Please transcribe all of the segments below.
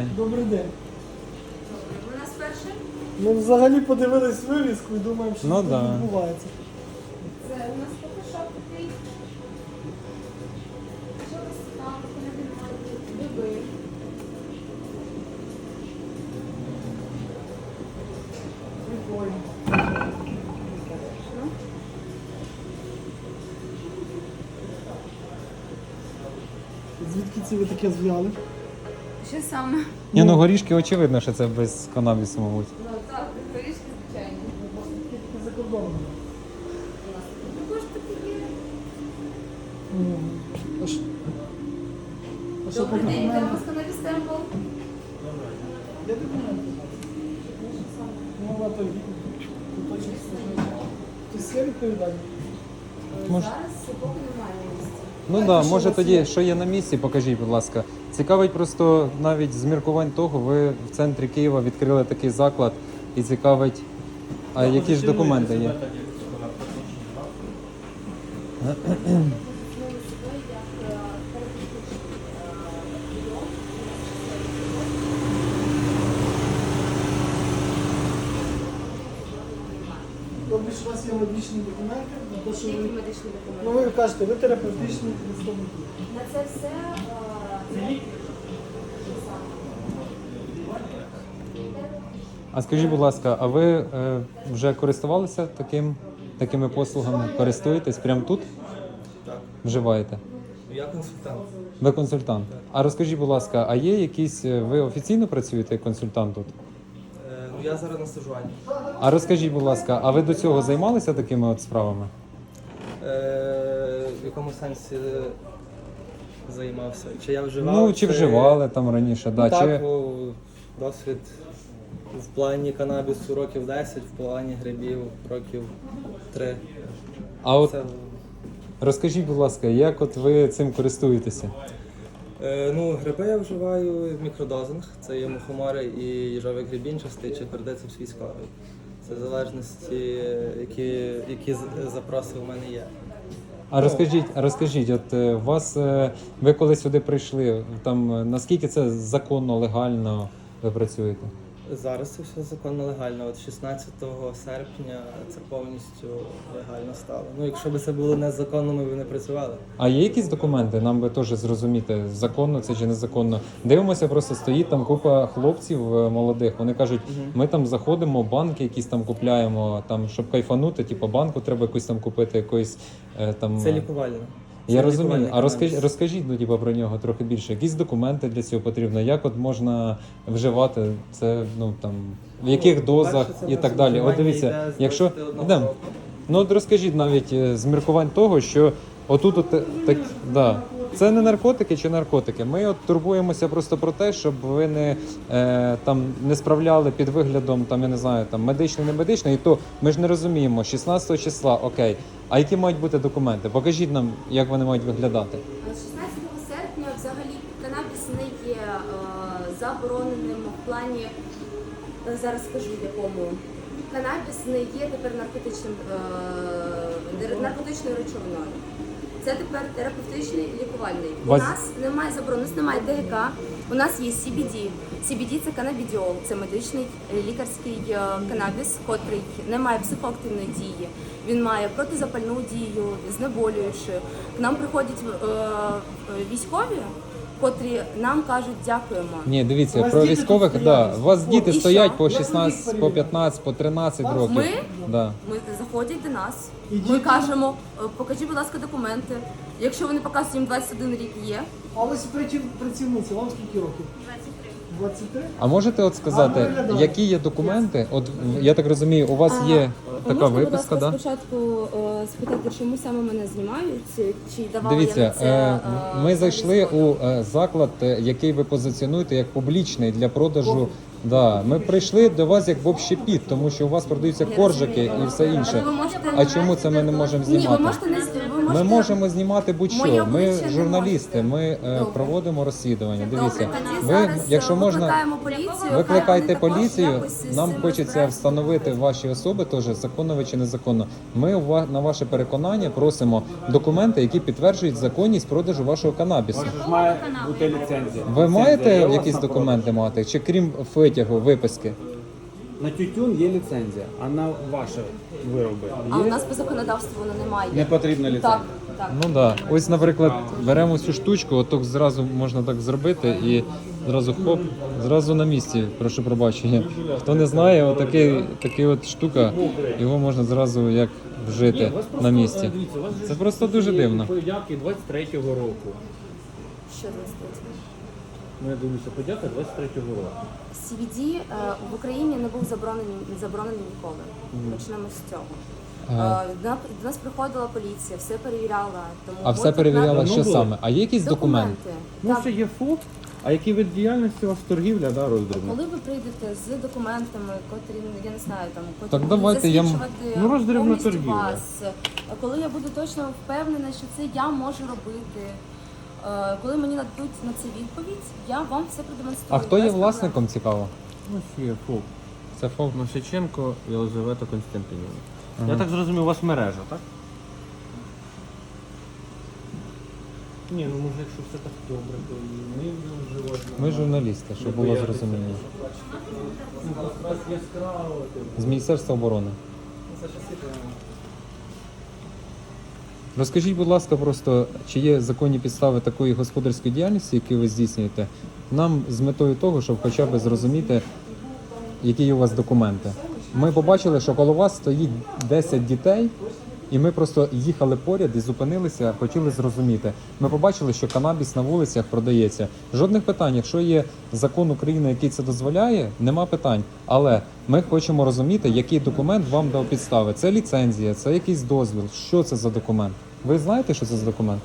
день. Добрий день. У нас перше. Ми взагалі подивились вивіску і думаємо, що Ну тут да. відбувається. Це у нас фотошоп такий. Що у вас там? Люби. Прикольно. Звідки ці ви таке зв'яли? Що саме? Ні, ну горішки очевидно, що це без канабісу, мабуть. Ну так, горішки звичайні. За кордоном. Також такі є. По Добрий день, де у вас каналі стемпл? Є документи? Ну, а то точно. Хтось є відповідальний? Зараз поки немає на місці. Ну так, да, може тоді, що є на місці, покажіть, будь ласка. Цікавить просто навіть з міркувань того, ви в центрі Києва відкрили такий заклад і цікавить, а які ж документи є? Тобто ж у вас є медичні документи, на те, що ви... медичні Ну ви кажете, ви терапевтичні представники. На це все А скажіть, будь ласка, а ви е, вже користувалися таким, такими послугами? Користуєтесь прямо тут? Так, Вживаєте? я консультант. Ви консультант. А розкажіть, будь ласка, а є якісь, е, ви офіційно працюєте як консультант тут? Е, ну я зараз на стажуванні. А розкажіть, будь ласка, а ви до цього займалися такими от справами? Е, в якому сенсі займався? Чи я вживав? Ну, чи вживали там раніше, да, так, чи... о, досвід в плані канабісу років 10, в плані грибів років 3. А от Це, розкажіть, будь ласка, як от ви цим користуєтеся? е, ну, гриби я вживаю в мікродозах. Це є мухомори і їжовий грибінчастий чи пердицепс військовий. Це в залежності, які, які запроси у мене є. А розкажіть, розкажіть, от е, вас е, ви коли сюди прийшли, там е, наскільки це законно, легально ви працюєте? Зараз це все законно легально. От 16 серпня це повністю легально стало. Ну, якщо б це було незаконно, ми б не працювали. А є якісь документи? Нам би теж зрозуміти, законно це чи незаконно. Дивимося, просто стоїть там купа хлопців е, молодих. Вони кажуть, ми там заходимо, банки якісь там купляємо, там щоб кайфанути, типу банку треба якусь там купити, якоїсь е, там. Це лікувально. Я розумію. А розкажіть, розкажіть ну, типу, про нього трохи більше. Якісь документи для цього потрібно? Як от можна вживати це, ну там в яких Ну, дозах і так далі? От дивіться, якщо не, Ну от розкажіть навіть е, з міркувань того, що отут от, е, так, да. Це не наркотики чи наркотики. Ми от турбуємося просто про те, щоб ви не е, там не справляли під виглядом там, я не знаю, там медичний, не медичний. І то ми ж не розуміємо 16 числа, окей. А які мають бути документи? Покажіть нам, як вони мають виглядати. 16 серпня взагалі канабіс не є е, забороненим в плані, е, зараз скажу якому. Канабіс не є тепер наркотичним, е, наркотичною речовиною. Це тепер терапевтичний лікувальний. У Вас- нас немає заборони, у нас немає ДГК, у нас є CBD. CBD – це канабідіол, це медичний е, лікарський е, канабіс, котрий не має психоактивної дії. Він має протизапальну дію, знеболюючи. К нам приходять е, е, військові, котрі нам кажуть дякуємо. Ні, дивіться, про військових, да. У вас діти І що? стоять по Як 16, по їх 15, по 13 років. Ми? Да. Ми заходять до нас. І Ми діти? кажемо, е, покажіть, будь ласка, документи. Якщо вони показують їм 21 рік є, А ось праці- працівниці, вам скільки років? 23. А можете от А, сказати, виглядає. які є документи? От я так розумію, у вас є така можна, виписка, будь да? спочатку е, спитати, чому саме мене знімають, чи давала Дивіться, я на це е, е, ми зайшли згоду? у е, заклад, е, який ви позиціонуєте як публічний для продажу. Да, ми прийшли до вас як в общепіт, тому що у вас продаються коржики і все інше. Ви можете- А чому це ми не можемо Ні, ви знімати? можете не з- ви Ми можемо знімати будь-що. Ми обличчя не журналісти, ми е, Добре. проводимо розслідування. Дивіться, Добре, тоді ви, зараз якщо е, можна, викликаємо поліцію. хай викликайте також поліцію. якось з Нам цим хочеться розбираються. встановити ваші особи, теж законно ви чи незаконно. Ми у ва- на ваше переконання просимо документи, які підтверджують законність продажу вашого канабісу. У вас ж має бути ліцензія. Ви Ліцензія маєте у вас якісь на документи мати? Чи крім витягу, виписки? На тютюн є ліцензія, а на ваші вироби А у є? нас по законодавству воно немає. не потрібна ліцензія. Так, так. Ну да. Ось, наприклад, беремо цю штучку, отак зразу можна так зробити і зразу хоп, зразу на місці. Прошу пробачення. Хто не знає, отакий такий от штука, його можна зразу як вжити на місці. Це просто дуже дивно. Подяки 23-го року. Що ви скажете? Ну, я дивлюся, подяка 23-го року. CBD е, в Україні не був заборонений, заборонений ніколи. Почнемо з цього. Ага. Е, до, до нас приходила поліція, все перевіряла. Тому А все перевіряла, на- що було. саме? А є якийсь документ? документи. Ну, Так, ще є ФОП, а який вид діяльності у вас торгівля, да, роздрібна? коли ви прийдете з документами, котрі я не знаю, там котрі Так будуть давайте я м- засвідчувати Ну, роздрібна повністю торгівля. вас, коли я буду точно впевнена, що це я можу робити. Е, Коли мені нададуть на це відповідь, я вам все продемонструю. А хто є без власником цікаво? Ось є ФОП. Це ФОВ. Мосиченко Єлизавета Константинівна. Ага. Я так зрозумів, у вас мережа, так? Ні, ну може, якщо все так добре, то і ми вже вживати. Ми журналісти, щоб було зрозуміло. Ну, типу. З Міністерства оборони. Це Розкажіть, будь ласка, просто чи є законні підстави такої господарської діяльності, яку ви здійснюєте, нам з метою того, щоб хоча б зрозуміти, які у вас документи. Ми побачили, що коло вас стоїть 10 дітей, і ми просто їхали поряд і зупинилися, хотіли зрозуміти. Ми побачили, що канабіс на вулицях продається. Жодних питань, якщо є закон України, який це дозволяє, нема питань. Але ми хочемо розуміти, який документ вам дав підстави. Це ліцензія, це якийсь дозвіл. Що це за документ? Ви знаєте, що це за документ?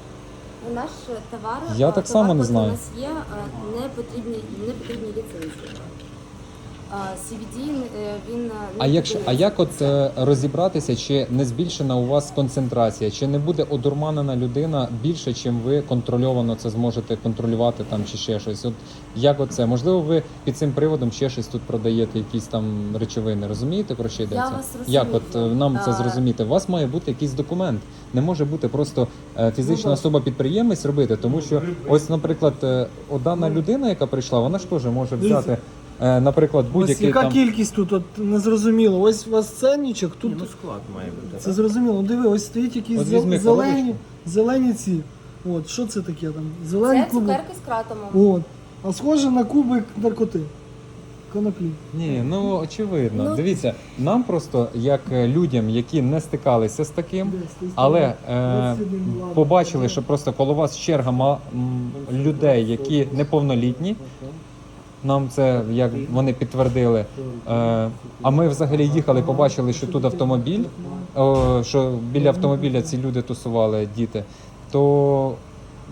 Наш товар, Я е, так товар, само не знаю. У нас є е, не потрібні, не потрібні ліцензії. CBD, е, він е, не А якщо а як от е, розібратися, чи не збільшена у вас концентрація, чи не буде одурманена людина більше, чим ви контрольовано це зможете контролювати там чи ще щось? От як оце? Можливо, ви під цим приводом ще щось тут продаєте, якісь там речовини. Розумієте про що йдеться? вас як от нам це зрозуміти? У вас має бути якийсь документ. Не може бути просто фізична особа підприємець робити, тому що ось, наприклад, е, от дана людина, яка прийшла, вона ж теж може взяти. Е, Наприклад, Ось будь-який яка там кількість тут от не зрозуміло. Ось у вас ценничок, тут Ні, ну склад має бути. це зрозуміло. Диви, ось стоїть якісь От візьми зелені, коробочку. зелені ці. От, що це таке там? Зелені Це кубик. цукерки з кратомом. От. А схоже на кубик наркоти. Коноплі. Ні, ну очевидно. Ну- Дивіться, нам просто як е, людям, які не стикалися з таким, але е, побачили, що просто коло вас черга ма- м, людей, які неповнолітні. Нам це як вони підтвердили. Е, а ми взагалі їхали, побачили, що тут автомобіль, що біля автомобіля ці люди тусували, діти. То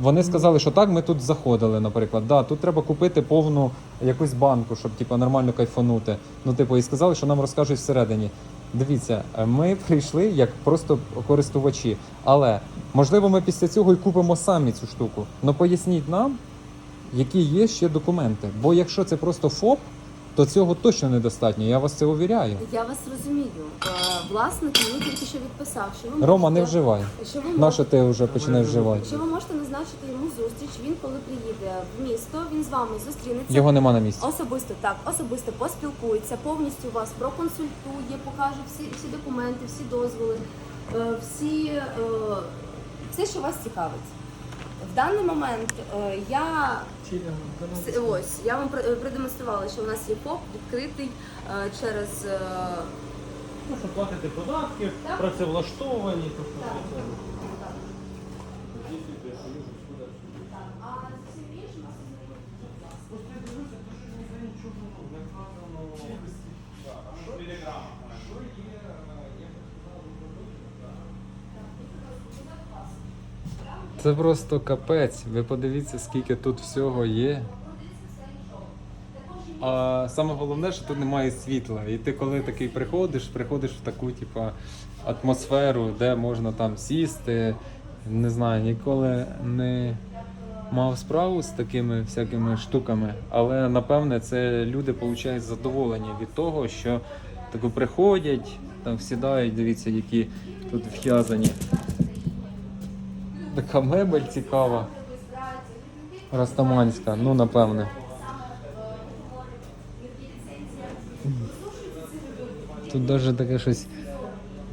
вони сказали, що так, ми тут заходили, наприклад. Да, тут треба купити повну якусь банку, щоб типу, нормально кайфанути. Ну, типу, і сказали, що нам розкажуть всередині. Дивіться, ми прийшли як просто користувачі, але можливо ми після цього і купимо самі цю штуку. Ну поясніть нам, які є ще документи. Бо якщо це просто ФОП, то цього точно недостатньо. Я вас це увіряю. Я вас розумію. Е, Власник мені тільки що відписав, що ви Рома, не можете- вживай. Що ви На що ти вже починаєш вживати? Що ви можете назначити йому зустріч? Він коли приїде в місто, він з вами зустрінеться. Його нема на місці. Особисто так, особисто поспілкується, повністю вас проконсультує, покаже всі, всі документи, всі дозволи, е, всі, е, все, що вас цікавить. В даний момент е, я ось я вам продемонструвала, що у нас є ФОП відкритий е, через е, Ну, що платити податки, Так. працевлаштовані. тобто це. Це просто капець. Ви подивіться, скільки тут всього є. А саме головне, що тут немає світла. І ти коли такий приходиш, приходиш в таку, типу, атмосферу, де можна там сісти, Не знаю, ніколи не мав справу з такими всякими штуками, але напевне це люди отримують задоволення від того, що таку приходять, там сідають, дивіться, які тут в'язані. Така мебель цікава. Растаманська, ну напевне. Тут навіть таке щось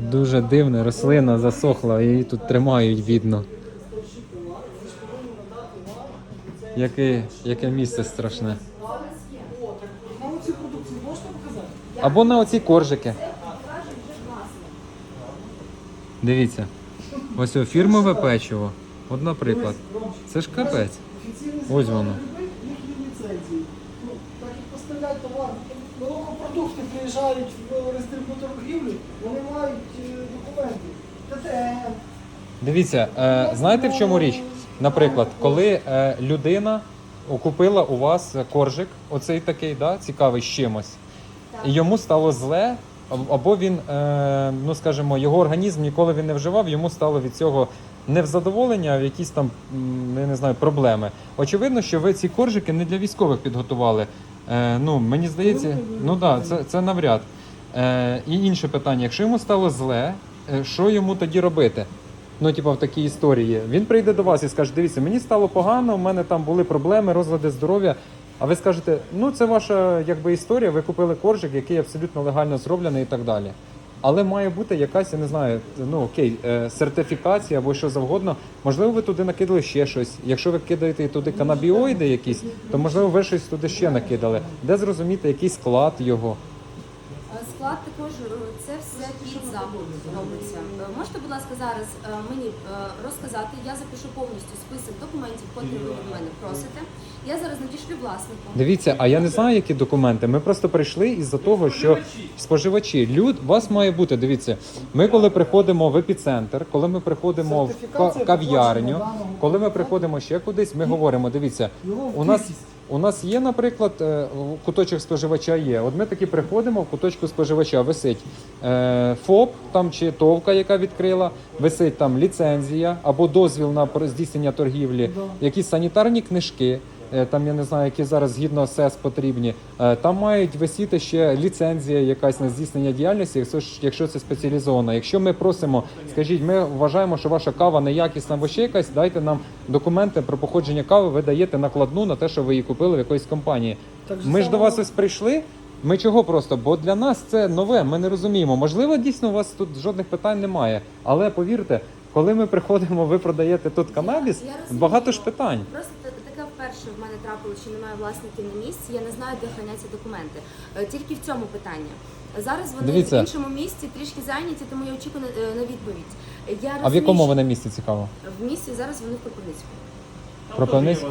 дуже дивне, рослина засохла, її тут тримають, видно. Яке, яке місце страшне. Або на оці коржики. Дивіться. Ось о, фірмове печиво. От, наприклад. Це ж капець. Ось воно. Ну, так як поставляють товар, молокопродукти приїжджають в роздрібну торгівлю, вони мають е, документи. ТТН. Дивіться, е, знаєте в чому річ? Наприклад, коли е, людина купила у вас коржик, оцей такий, да, цікавий з чимось, і йому стало зле, або він, е, ну скажімо, його організм ніколи він не вживав, йому стало від цього не в задоволення, а в якісь там, я не знаю, проблеми. Очевидно, що ви ці коржики не для військових підготували. Е, ну, мені здається, ну так, да, це, це навряд. Е, і інше питання: якщо йому стало зле, що йому тоді робити? Ну, типу, в такій історії. Він прийде до вас і скаже: дивіться, мені стало погано, у мене там були проблеми, розлади здоров'я. А ви скажете, ну це ваша якби історія, ви купили коржик, який абсолютно легально зроблений і так далі. Але має бути якась, я не знаю, ну окей, е, сертифікація або що завгодно. Можливо, ви туди накидали ще щось. Якщо ви кидаєте туди канабіоїди якісь, то можливо ви щось туди ще накидали. Де зрозуміти, який склад його? Е, Склад також е, це все під робиться. Можете, будь ласка, зараз мені розказати, я запишу повністю список документів, котрі ви від мене просите. Я зараз надішлю власнику. Дивіться, а я не знаю, які документи. Ми просто прийшли із-за того, що споживачі, люд, у вас має бути. Дивіться, ми коли приходимо в епіцентр, коли ми приходимо в ка- кав'ярню, коли ми приходимо ще кудись, ми говоримо: дивіться, у нас. У нас є, наприклад, е, куточок споживача є. От ми таки приходимо, в куточку споживача висить е, ФОП там чи ТОВКа, яка відкрила, висить там ліцензія або дозвіл на про- здійснення торгівлі, якісь санітарні книжки. Е, Там я не знаю, які зараз згідно СЕС потрібні. Е, Там мають висіти ще ліцензія якась на здійснення діяльності, якщо якщо це спеціалізовано. Якщо ми просимо, скажіть, ми вважаємо, що ваша кава неякісна або ще якась, дайте нам документи про походження кави, ви даєте накладну на те, що ви її купили в якоїсь компанії. Так Ми ж до вас ось прийшли. Ми чого просто? Бо для нас це нове, ми не розуміємо. Можливо, дійсно у вас тут жодних питань немає. Але повірте, коли ми приходимо, ви продаєте тут канабіс, багато ж питань. Вперше в мене трапилося, що немає власників на місці. Я не знаю, де храняться документи. Е, Тільки в цьому питанні. Зараз вони Дивіться. в іншому місці трішки зайняті, тому я очікую на, е, на відповідь. Я А в розумію, якому що вони місці цікаво? в місті зараз вони в Кропивницькому. Кропивницький?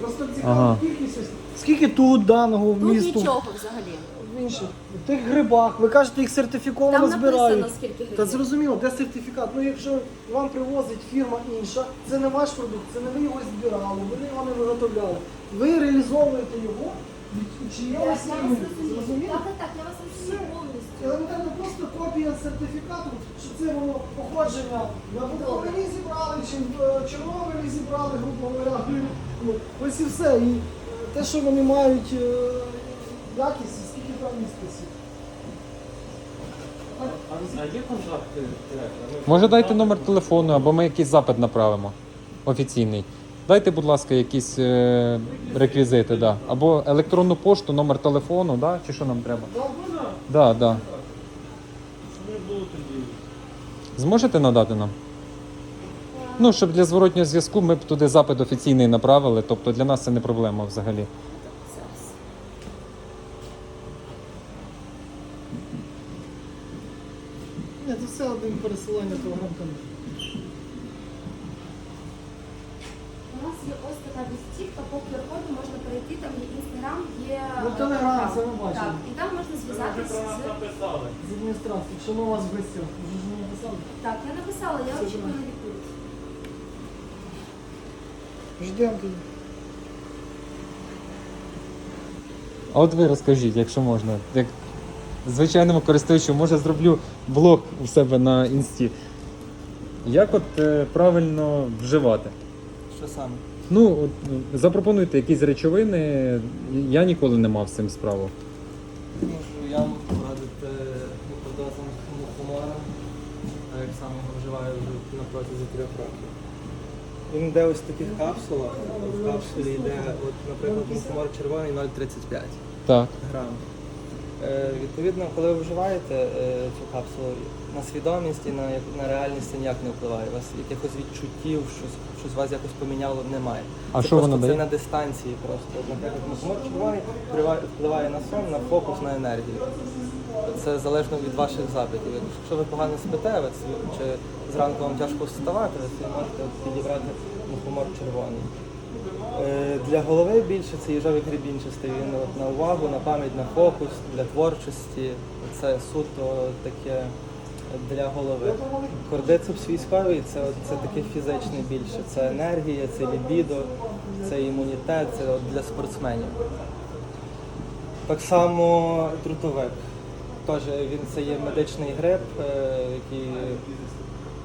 Просто цікава Ага. кількість. Скільки тут даного Тут місту? нічого взагалі. В інших. В тих грибах. Ви кажете, їх сертифіковано Там написано, збирають. скільки Та зрозуміло, де сертифікат? Ну якщо вам привозить фірма інша, це не ваш продукт, це не ви його збирали, ви його не виготовляли. Ви реалізовуєте його від чиємусь імені. Зрозуміло? Так, так, я вас розумію повністю. Елементарно просто копія сертифікату, що це воно походження на Буковині зібрали, чи в е, Чорнобилі зібрали, грубо говоря. Ну, Ось і все. І е, те, що вони мають е, якість, і скільки. Може, дайте номер телефону, або ми якийсь запит направимо офіційний. Дайте, будь ласка, якісь е, реквізити, да. або електронну пошту, номер телефону, да? чи що нам треба? Да, да. Зможете надати нам? Ну, щоб для зворотнього зв'язку ми б туди запит офіційний направили, тобто для нас це не проблема взагалі. Зараз. Ні, це все один пересилання телеграм-каналу. У нас є ось така візитівка, по QR-коду можна перейти, там є інстаграм, є Ну, е, Телеграм, це ми бачили. Так, і там можна зв'язатися з написали. З адміністрації, ми у вас в гостях. Ви ж не написали? так. Я написала, я Це очікую на відповідь. Ждемо тоді. А от ви розкажіть, якщо можна. Як звичайному користувачу, може зроблю блог у себе на інсті. Як от е, правильно вживати? Що саме? Ну, от, е, запропонуйте якісь речовини. Я ніколи не мав з цим справу. Можу я вам порадити мікродозом мухомора, а як саме його вживаю вже на протязі трьох років. Він йде ось в таких капсулах. В капсулі йде, от, наприклад, мухомор червоний 0,35 Так. грам. Е, відповідно, коли ви вживаєте е, цю капсулу, на свідомість і на, на реальність це ніяк не впливає. У вас якихось відчуттів, щось, щось вас якось поміняло, немає. А це що просто, воно це дає? на дистанції просто. Наприклад, мухомор червоний впливає, впливає на сон, на фокус, на енергію. Це залежно від ваших запитів. Якщо ви погано спите, ви чи зранку вам тяжко вставати, ви можете підібрати мухомор червоний. Е, Для голови більше це їжовий гребінчастий. Він от на увагу, на пам'ять, на фокус, для творчості. Це суто таке для голови. Кордицепс військовий це, от- це таке фізичне більше. Це енергія, це лібідо, це імунітет, це от для спортсменів. Так само трутовик. Теж він це є медичний гриб, е, який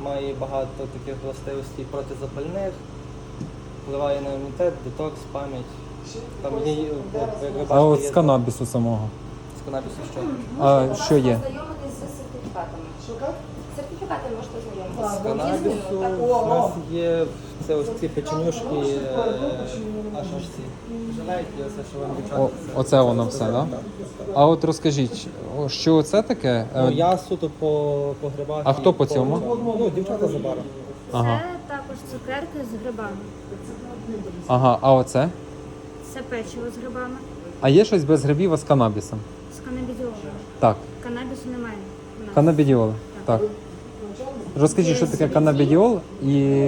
має багато таких властивостей протизапальних, впливає на імунітет, детокс, пам'ять. Там є, як ви бачите, А от є з канабісу самого. з канабісу що? А що є? Ознайомитись з сертифікатами. Сертифікати можете З ознайомитись. канабісу Так, у нас є це ось ці печенюшки, е, аж аж ці жилейки, оце, що вам дівчата. О, це- оце воно все, да? А от розкажіть, о, що це таке? Е, Ну, я суто по, по грибах. А і хто по цьому? Ну, дівчата за баром. Ага. Це також цукерки з грибами. Ага, а оце? Це печиво з грибами. А є щось без грибів, а з канабісом? З канабідіолом. Так. Канабісу немає. у нас. Канабідіол. Так. Розкажіть, що таке канабідіол і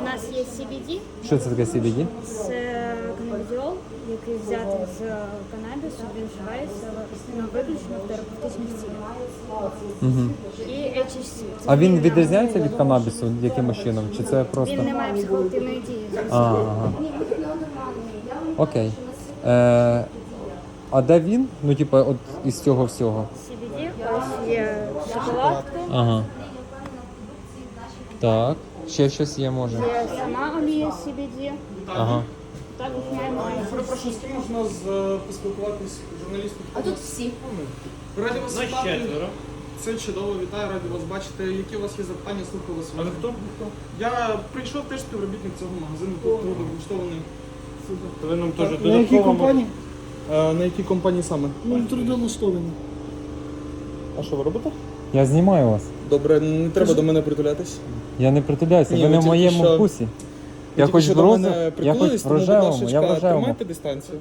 У нас є CBD, що це таке CBD? це канабідіол, який взятий з канабісу, він вживається ну, виключно в терапевтичних цілях. Угу. І HHC. це А він відрізняється від канабісу якимось чином? Чи це просто. Він не має психоактивної дії. А, ага. Окей. Е, а де він? Ну, типа, от із цього всього. CBD, ось є шоколадки, Ага. Так. Ще щось є, може. є сама олія CBD. Ага. Також маємо Перепрошую, з ким можна з, е, поспілкуватись журналістом? А тут всі. Раді вас вітати. четверо. Це чудово, вітаю, раді вас бачити. Які у вас є запитання, слухаю вас. А ви хто? Я прийшов теж співробітник цього магазину, тут трудово-влаштований. То ви нам теж На якій додатково... компанії? Е, на якій компанії саме? Ну, трудоустроєні. А що ви робите? Я знімаю вас. Добре, не треба до мене притулятись. Я не притуляюся, Ні, ви ви не в тільки моєму що- вкусі. Я тільки хоч що до розу, мене я притулились, хоч тому, будь рожевому, я в лашечка, рожевому. Тримайте дистанцію.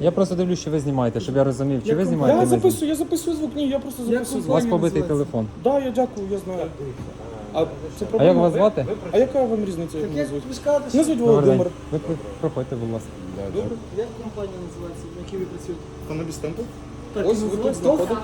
Я просто дивлюсь, що ви знімаєте, щоб я розумів, чи ви знімаєте. Я ми знімаємо. записую, я записую звук, ні, я просто записую У звук. вас побитий телефон. Да, я дякую, я знаю. А це А проблема? як вас звати? А яка вам різниця, як мене звуть? ви скажете, що- Мене звуть Добрий день. Володимир. Ви при- проходьте, будь ласка. як компанія називається, на якій ви працюєте? Так, Ось ви тут знаходите.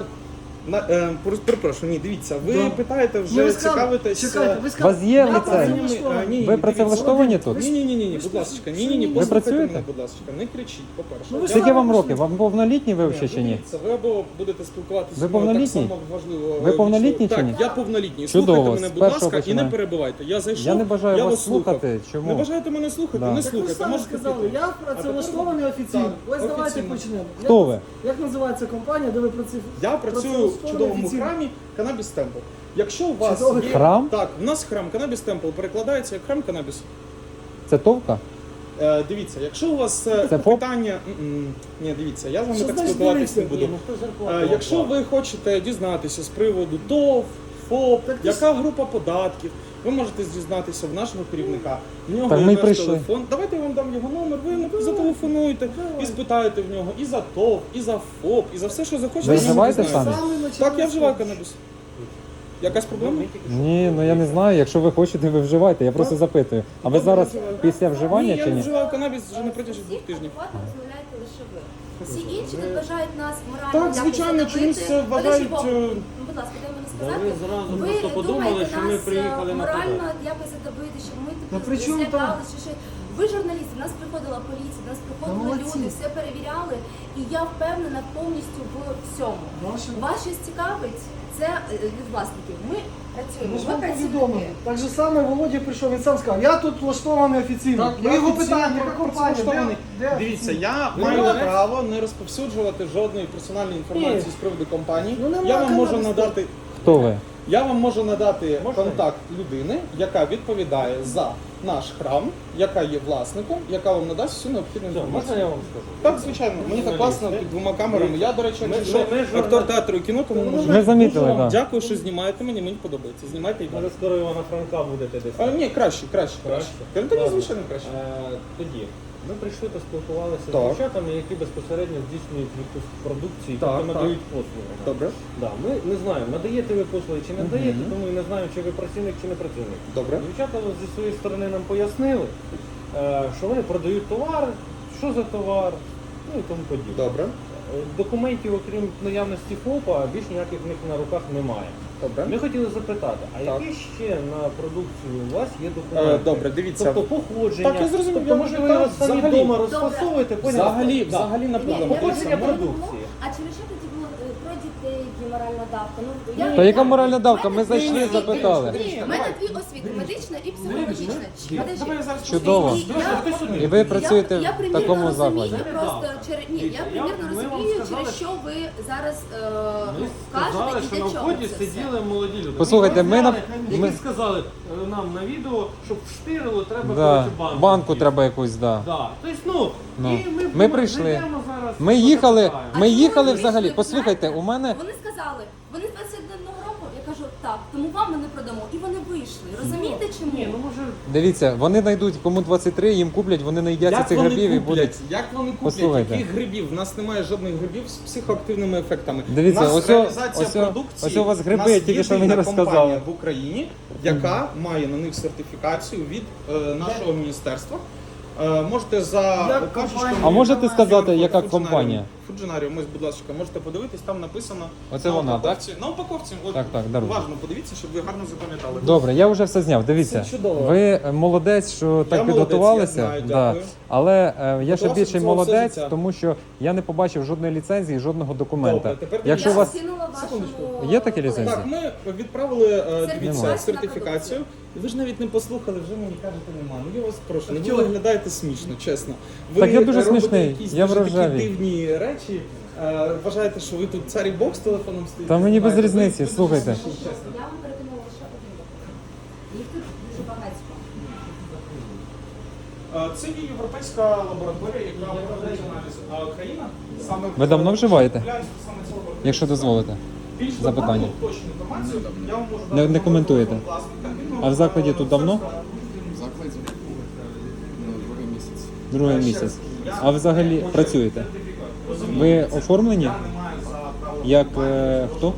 На, е, прос- перепрошую, ні, дивіться, ви Да. питаєте Ну, вже ви сказали- цікавитесь. Чекайте, ви сказали, вас є я ліцензія? працевлаштований. Е, ні, Ви дивіться, працевлаштовані тут? Ні, ні, ні, ні, будь ласка, ні, ні, ні, Ви послухайте працюєте? мене, будь ласка, не кричіть, по-перше. Ну, ви Скільки вам років? Вам повнолітні ви Ні, взагалі чи ні? дивіться, Ви або будете спілкуватися Ви зі мною повнолітній? так само важливо. Ви е, повнолітній чи ні? Так, я повнолітній. Чудово, Слухайте мене, з будь першого ласка, і не перебивайте. Я зайшов, Я не бажаю я вас слухав. слухати. Чому? Не бажаєте мене слухати? Да. Не Так ви слухайте. самі Можете сказали, піти. я працевлаштований офіційно. Так, Ось давайте офіційно. почнемо. Хто Як- ви? Як називається компанія, де ви працюєте? Я працюю в чудовому храмі Канабіс Темпл. Якщо у вас Чудовий є... Храм? Так, у нас храм Канабіс Темпл перекладається як храм Канабіс. Це товка? Е, дивіться, якщо у вас е, Це питання. М-м, Ні, дивіться, я з вами Що так спілкуватися не буду. Е, якщо ви хочете дізнатися з приводу ТОВ, ФОП, Так ти яка група податків, ви можете дізнатися в нашого керівника. В нього Так є ми наш прийшли. телефон. Давайте я вам дам його номер, ви зателефонуєте і спитаєте в нього і за ТОВ, і за ФОП, і за все, що захочете. Ви вживаєте самі? Так, я вживаю канабіс. Якась проблема? Ні, ну я не знаю. Якщо ви хочете, ви вживайте. Я просто запитую. А ви зараз після вживання Ні, чи я ні? вживаю канабіс вже на протязі двох тижнів. адекватно розмовляєте лише ви. Всі інші тут бажають нас морально Так, якось звичайно, задавити. чомусь це Подожди, вважають, е, ну, Будь ласка, дай мені сказати. ви зразу ви просто подумали, думаєте що ми нас, е, приїхали на морально якось задавити, щоб ми Та типу при чому там? злякались, чи ще. Ви журналісти, в нас приходила поліція, в нас приходили молодці. люди, все перевіряли, і я впевнена повністю в всьому. Ваше- Вас щось цікавить, це е, від власників. Ми Працюємо. Ми ж Ми вам працівники. повідомили. Так же саме Володя прийшов, він сам сказав, я тут влаштований офіційно. Так, Ми я його офіційно питаємо, яка компанія, де, де Дивіться, я Ви маю молодець. право не розповсюджувати жодної персональної інформації Ні. з приводу компанії. Ну, нема я вам можу каналу, надати. Хто ви? Я вам можу надати контакт людини, яка відповідає за наш храм, яка є власником, яка вам надасть всю необхідну Можна інформацію. я вам скажу? Так, звичайно, мені так класно під двома камерами. Я, до речі, Ми- ми- актор театру і кіно, тому можу. Ми замітили, так. Дякую, що знімаєте мені, мені подобається. Знімайте і далі. Може скоро Івана Франка будете десь. А, ні, краще, краще, краще. Краще? Ладно. звичайно, краще. Е, Тоді ми прийшли та спілкувалися Так. з дівчатами, які безпосередньо здійснюють відпуск продукції, Так, тобто так. надають послуги. Добре, Да, ми не знаємо, надаєте ви послуги чи не надаєте, тому і не знаємо, чи ви працівник, чи не працівник. добре. Дівчата зі своєї сторони нам пояснили, е, що вони продають товар, що за товар, ну і тому подібне. Добре, Е, Документів, окрім наявності ФОПа, більш ніяких в них на руках немає. Добре. Ми хотіли запитати, а Так. які ще на продукцію у вас є документи? Е, добре, дивіться. Тобто походження. Так, я зрозумів, Тобто, я може, ви так, його самі взагалі. вдома розфасовуєте, поняли? Взагалі, Да. взагалі не Ні, я Походження розумію. продукції. А чи що тоді було е, про дітей і моральна давка? Ну, Та яка моральна давка? Ми зайшли, запитали. Ні, У мене дві освіти, медична і психологічна. Подожди. Я Чудово. І ви працюєте я, я в примірно такому розумію, закладі. Просто через ні, я примірно розумію, через що ви зараз е, кажете і для чого вході це все. сиділи молоді люди. Послухайте, ми на- Які ми- сказали е, нам на відео, щоб вштирило, треба Да. коротше, банку. Банку треба якусь, да. Да. Тобто, ну, Ну. і ми, Ми прийшли. зайдемо зараз, Ми їхали, запитаємо. Ми чому їхали ви взагалі. прийшли, Послухайте, у мене Вони сказали, вони 21 року, я кажу, так, тому вам ми не продамо. І вони вийшли. Розумієте чому? Ні, ну може дивіться, вони знайдуть кому 23, їм куплять, вони наїдяться цих вони грибів і куплять? будуть. Як вони куплять? Послухайте. Яких грибів? У нас немає жодних грибів з психоактивними ефектами. Дивіться, у нас ось о- реалізація ось о- продукції. ось у вас гриби, нас тільки що єдина мені компанія в Україні, яка має на них сертифікацію від е, нашого міністерства. Е, можете за Як компанія? А можете сказати, яка компанія? Фуджинаріум, ось, будь ласка, можете подивитись, там написано. Оце на вона, упаковці- На упаковці, от, Так, так, даруй. уважно подивіться, щоб ви гарно запам'ятали. Добре, я вже все зняв. Дивіться, Це чудово. ви е, молодець, що так молодець, підготувалися. я знаю, да. дякую. Але е, я ще Готувався більший до цього все молодець, життя. тому що я не побачив жодної ліцензії, жодного документа. Добре, тепер Якщо я вас Секундочку. вашому Є такі ліцензії? Так, ми відправили е, дивіться Сертифікацію сертифікацію. І ви ж навіть не послухали, вже мені кажете, немає. Ну я вас прошу, ну ви виглядаєте смішно, чесно. Ви Так я дуже робите смішний, якісь я дуже такі дивні речі. Е, вважаєте, що ви тут царі бокс з телефоном стоїте? Та мені без Знаєте, різниці, ви слухайте. чесно. Я вам переконала лише один. Їх тут дуже багатько. Е, Це є європейська лабораторія, яка проводить аналіз. А саме Ви давно вживаєте? саме якщо дозволите. Більш запитання. докладну, точну інформацію я вам можу Не- дати не коментуєте. телефону власника. Він А в закладі тут давно? В закладі ну, другий місяць. Другий місяць. А взагалі працюєте? Ви оформлені? Як е, хто?